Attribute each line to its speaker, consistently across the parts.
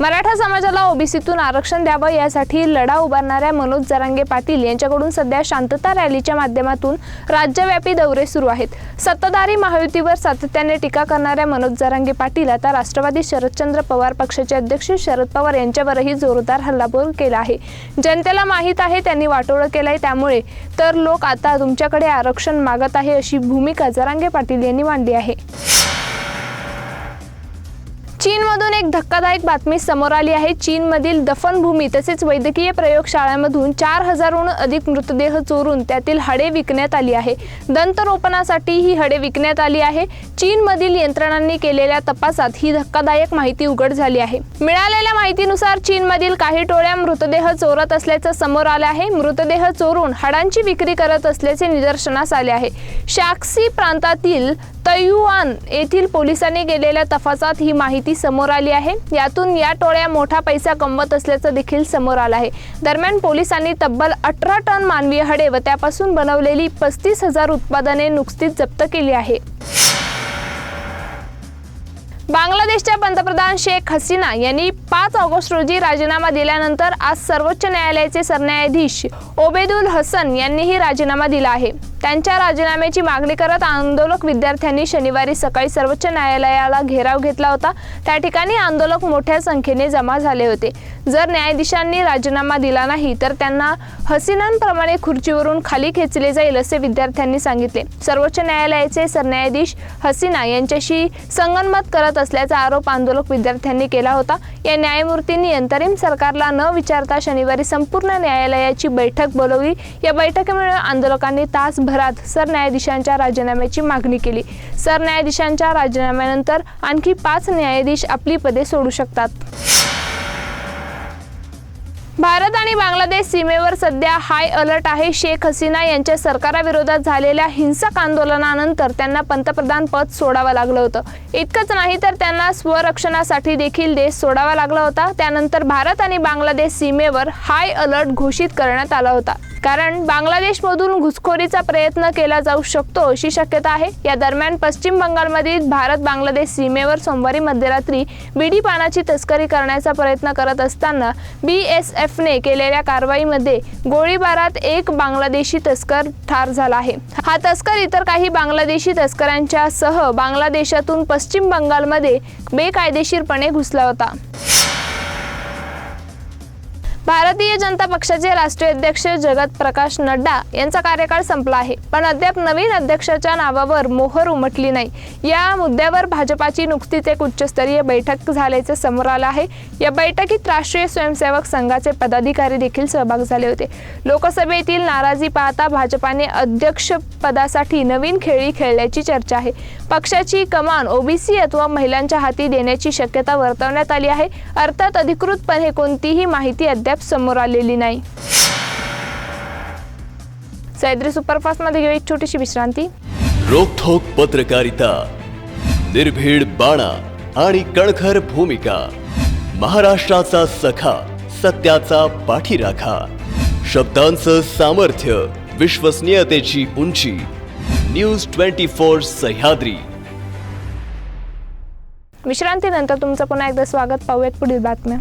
Speaker 1: मराठा समाजाला ओबीसीतून आरक्षण द्यावं यासाठी लढा उभारणाऱ्या मनोज जरांगे पाटील यांच्याकडून सध्या शांतता रॅलीच्या माध्यमातून राज्यव्यापी दौरे सुरू आहेत. सत्ताधारी महायुतीवर सातत्याने टीका करणाऱ्या मनोज जरांगे पाटील आता राष्ट्रवादी शरदचंद्र पवार पक्षाचे अध्यक्ष शरद पवार यांच्यावरही जोरदार हल्लाबोल केला आहे. जनतेला माहीत आहे त्यांनी वाटोळं केलंय त्यामुळे तर लोक आता तुमच्याकडे आरक्षण मागत आहे अशी भूमिका जरांगे पाटील यांनी मांडली आहे. चीनमधून एक धक्कादायक बातमी समोर आली आहे. चीनमधील दफनभूमी तसेच वैद्यकीय प्रयोगशाळांमधून चार हजारहून अधिक मृतदेह चोरून त्यातील हडे विकण्यात आली आहे. दंतरोपणासाठी ही हडे विकण्यात आली आहे. चीनमधील यंत्रणांनी केलेल्या तपासात ही धक्कादायक माहिती उघड झाली आहे. मिळालेल्या माहितीनुसार चीनमधील काही टोळ्या मृतदेह चोरत असल्याचं समोर आलं आहे. मृतदेह चोरून हाडांची विक्री करत असल्याचे निदर्शनास आले आहे. शाक्सी प्रांतातील तयुआन येथील पोलिसांनी केलेल्या तपासात ही माहिती समोर आली आहे. यातून या टोळ्या मोठा पैसा कमवत असल्याचं देखील समोर आलं आहे. दरम्यान पोलिसांनी तब्बल अठरा टन मानवी हडे व त्यापासून बनवलेली पस्तीस हजार उत्पादने नुकतीच जप्त केली आहे. बांगलादेशच्या पंतप्रधान शेख हसीना यांनी पाच ऑगस्ट रोजी राजीनामा दिल्यानंतर आज सर्वोच्च न्यायालयाचे सरन्यायाधीश ओबेदुल हसन यांनीही राजीनामा दिला आहे. त्यांच्या राजीनाम्याची मागणी करत आंदोलक विद्यार्थ्यांनी शनिवारी सकाळी सर्वोच्च न्यायालयाला घेराव घेतला होता. त्या ठिकाणी आंदोलक मोठ्या संख्येने जमा झाले होते. जर न्यायाधीशांनी राजीनामा दिला नाही तर त्यांना हसीनांप्रमाणे खुर्चीवरून खाली खेचले जाईल असे विद्यार्थ्यांनी सांगितले. सर्वोच्च न्यायालयाचे सरन्यायाधीश हसीना यांच्याशी संगनमत करत असल्याचा आरोप आंदोलक विद्यार्थ्यांनी केला होता. या न्यायमूर्तींनी अंतरिम सरकारला न विचारता शनिवारी संपूर्ण न्यायालयाची बैठक बोलवली. या बैठकीमुळे आंदोलकांनी तास तासभरात सरन्यायाधीशांच्या राजीनाम्याची मागणी केली. सरन्यायाधीशांच्या राजीनाम्यानंतर आणखी पाच न्यायाधीश आपली पदे सोडू शकतात. भारत आणि बांगलादेश सीमेवर सध्या हाय अलर्ट आहे. शेख हसीना यांच्या सरकाराविरोधात झालेल्या हिंसक आंदोलनानंतर त्यांना पंतप्रधान पद सोडावं लागलं होतं. इतकंच नाही तर त्यांना स्वरक्षणासाठी देखील देश सोडावा लागला होता. त्यानंतर भारत आणि बांगलादेश सीमेवर हाय अलर्ट घोषित करण्यात आला होता. कारण बांगलादेशमधून घुसखोरीचा प्रयत्न केला जाऊ शकतो अशी शक्यता आहे. या दरम्यान पश्चिम बंगालमधील भारत बांगलादेश सीमेवर सोमवारी मध्यरात्री बिडी पानाची तस्करी करण्याचा प्रयत्न करत असताना बी एस एफने केलेल्या कारवाईमध्ये गोळीबारात एक बांगलादेशी तस्कर ठार झाला आहे. हा तस्कर इतर काही बांगलादेशी तस्करांच्या सह बांगलादेशातून पश्चिम बंगालमध्ये बेकायदेशीरपणे घुसला होता. भारतीय जनता पक्षाचे राष्ट्रीय अध्यक्ष जगत प्रकाश नड्डा यांचा कार्यकाळ संपला आहे. पण अद्याप नवीन अध्यक्षाच्या नावावर मोहर उमटली नाही. या मुद्द्यावर भाजपाची नुकतीच एक उच्चस्तरीय बैठक झाल्याचे समोर आलं आहे. या बैठकीत राष्ट्रीय स्वयंसेवक संघाचे पदाधिकारी देखील सहभाग झाले होते. लोकसभेतील नाराजी पाहता भाजपाने अध्यक्ष पदासाठी नवीन खेळी खेळल्याची चर्चा आहे. पक्षाची कमान ओबीसी अथवा महिलांच्या हाती देण्याची शक्यता वर्तवण्यात आली आहे. अर्थात अधिकृतपणे कोणतीही माहिती अद्याप समोर आलेली नाही. सैद्री सुपरफास्टमध्ये घेऊ एक छोटीशी विश्रांती.
Speaker 2: रोखोक पत्रकारिता निर्भीड बाणा आणि कणखर भूमिका महाराष्ट्राचा सखा सत्याचा पाठीराखा शब्दांचं सामर्थ्य विश्वसनीयतेची उंची न्यूज ट्वेंटी फोर सह्याद्री.
Speaker 1: विश्रांतीनंतर तुमचं पुन्हा एकदा स्वागत. पाहूयात पुढील बातम्या.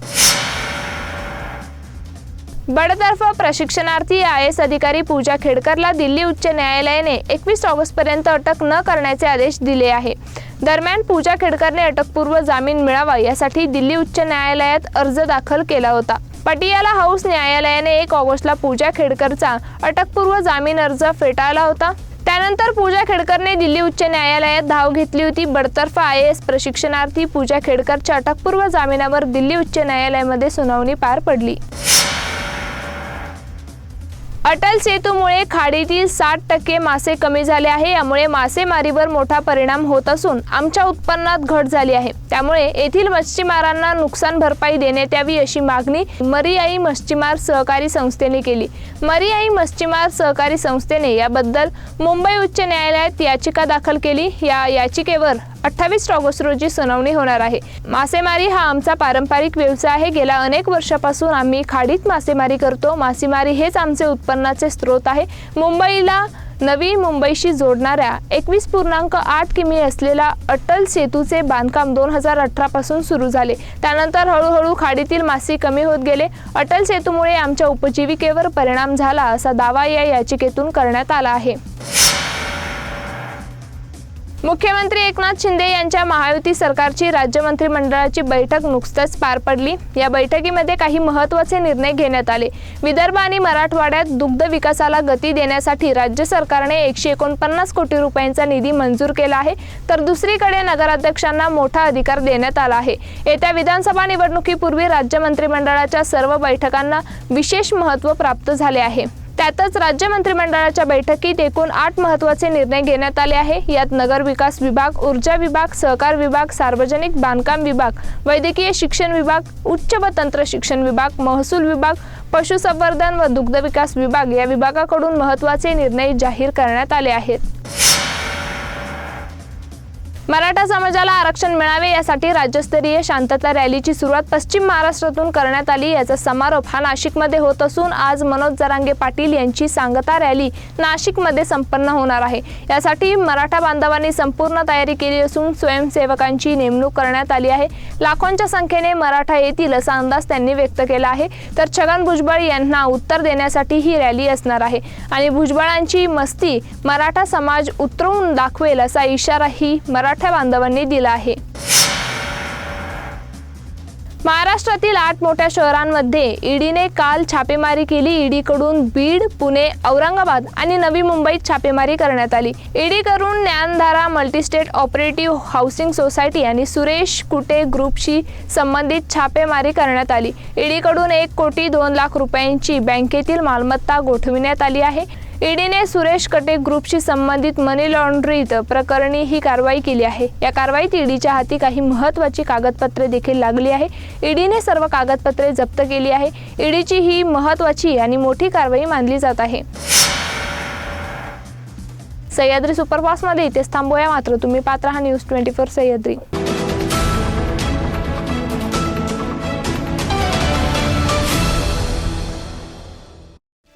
Speaker 1: बडतर्फ प्रशिक्षणार्थी आय एस अधिकारी पूजा खेडकरला दिल्ली उच्च न्यायालयाने एकवीस ऑगस्टपर्यंत अटक न करण्याचे आदेश दिले आहे. दरम्यान पूजा खेडकरने अटकपूर्व जामीन मिळावा यासाठी दिल्ली उच्च न्यायालयात अर्ज दाखल केला होता. पटियाला हाऊस न्यायालयाने एक ऑगस्टला पूजा खेडकरचा अटकपूर्व जामीन अर्ज फेटाळला होता. त्यानंतर पूजा खेडकरने दिल्ली उच्च न्यायालयात धाव घेतली होती. बडतर्फ आय एस प्रशिक्षणार्थी पूजा खेडकरच्या अटकपूर्व जामिनावर दिल्ली उच्च न्यायालयामध्ये सुनावणी पार पडली. अटल सेतूमुळे खाडीतील साठ टक्के मासे कमी झाले आहे. यामुळे मासेमारीवर मोठा परिणाम होत असून आमच्या उत्पन्नात घट झाली आहे. त्यामुळे येथील मच्छीमारांना नुकसान भरपाई देण्यात यावी अशी मागणी मरियाई मच्छीमार सहकारी संस्थेने केली. मरियाई मच्छीमार सहकारी संस्थेने याबद्दल मुंबई उच्च न्यायालयात याचिका दाखल केली. या याचिकेवर अठ्ठावीस ऑगस्ट रोजी सुनावणी होणार आहे. मासेमारी हा आमचा पारंपरिक व्यवसाय आहे. गेल्या अनेक वर्षापासून आम्ही खाडीत मासेमारी करतो. मासेमारी हेच आमचे उत्पन्नाचे स्रोत आहे. मुंबईला नवी मुंबईशी जोडणाऱ्या एकवीस पूर्णांक आठ किमी असलेल्या अटल सेतूचे बांधकाम दोन हजार अठरापासून सुरू झाले. त्यानंतर हळूहळू खाडीतील मासे कमी होत गेले. अटल सेतूमुळे आमच्या उपजीविकेवर परिणाम झाला असा दावा या याचिकेतून करण्यात आला आहे. मुख्यमंत्री एकनाथ शिंदे यांच्या महायुती सरकारची राज्य मंत्रिमंडळाची बैठक नुकतंच पार पडली. या बैठकीमध्ये काही महत्त्वाचे निर्णय घेण्यात आले. विदर्भ आणि मराठवाड्यात दुग्ध विकासाला गती देण्यासाठी राज्य सरकारने एकशे एकोणपन्नास कोटी रुपयांचा निधी मंजूर केला आहे. तर दुसरीकडे नगराध्यक्षांना मोठा अधिकार देण्यात आला आहे. येत्या विधानसभा निवडणुकीपूर्वी राज्य मंत्रिमंडळाच्या सर्व बैठकांना विशेष महत्त्व प्राप्त झाले आहे. त्यातच राज्य मंत्रिमंडळाच्या बैठकीत एकूण आठ महत्त्वाचे निर्णय घेण्यात आले आहे. यात नगर विकास विभाग ऊर्जा विभाग सहकार विभाग सार्वजनिक बांधकाम विभाग वैद्यकीय शिक्षण विभाग उच्च व तंत्र शिक्षण विभाग महसूल विभाग पशुसंवर्धन व दुग्धविकास विभाग या विभागाकडून महत्त्वाचे निर्णय जाहीर करण्यात आले आहेत. मराठा समाजाला आरक्षण मिळावे यासाठी राज्यस्तरीय शांतता रॅलीची सुरुवात पश्चिम महाराष्ट्रातून करण्यात आली. याचा समारोप हा नाशिकमध्ये होत असून आज मनोज जरांगे पाटील यांची सांगता रॅली नाशिकमध्ये संपन्न होणार आहे. यासाठी मराठा बांधवांनी संपूर्ण तयारी केली असून स्वयंसेवकांची नेमणूक करण्यात आली आहे. लाखोंच्या संख्येने मराठा येतील असा अंदाज त्यांनी व्यक्त केला आहे. तर छगन भुजबळ यांना उत्तर देण्यासाठी ही रॅली असणार आहे. आणि भुजबळांची मस्ती मराठा समाज उतरवून दाखवेल असा इशाराही मराठा बांधवांनी दिला आहे. महाराष्ट्रातील आठ मोठ्या शहरांमध्ये ईडीने काल छापेमारी केली. ईडीकडून बीड पुणे औरंगाबाद आणि नवी मुंबईत छापेमारी करण्यात आली. ईडीकडून Dnyandhara multistate operative housing society आणि सुरेश कुटे ग्रुपशी संबंधित छापेमारी करण्यात आली. ईडीकडून एक कोटी दोन लाख रुपयांची बँकेतील मालमत्ता गोठविण्यात आली आहे. ईडीने सुरेश कटे ग्रुपशी संबंधित मनी लॉन्ड्रीत प्रकरणी ही कारवाई केली आहे. या कारवाईत ईडीच्या हाती काही महत्त्वाची कागदपत्रे देखील लागली आहे. ईडीने सर्व कागदपत्रे जप्त केली आहे. ईडीची ही महत्त्वाची आणि मोठी कारवाई मानली जात आहे. सह्याद्री सुपरफास्टमध्ये इथेच थांबूया. मात्र तुम्ही पात्र हा न्यूज ट्वेंटी फोर सह्याद्री.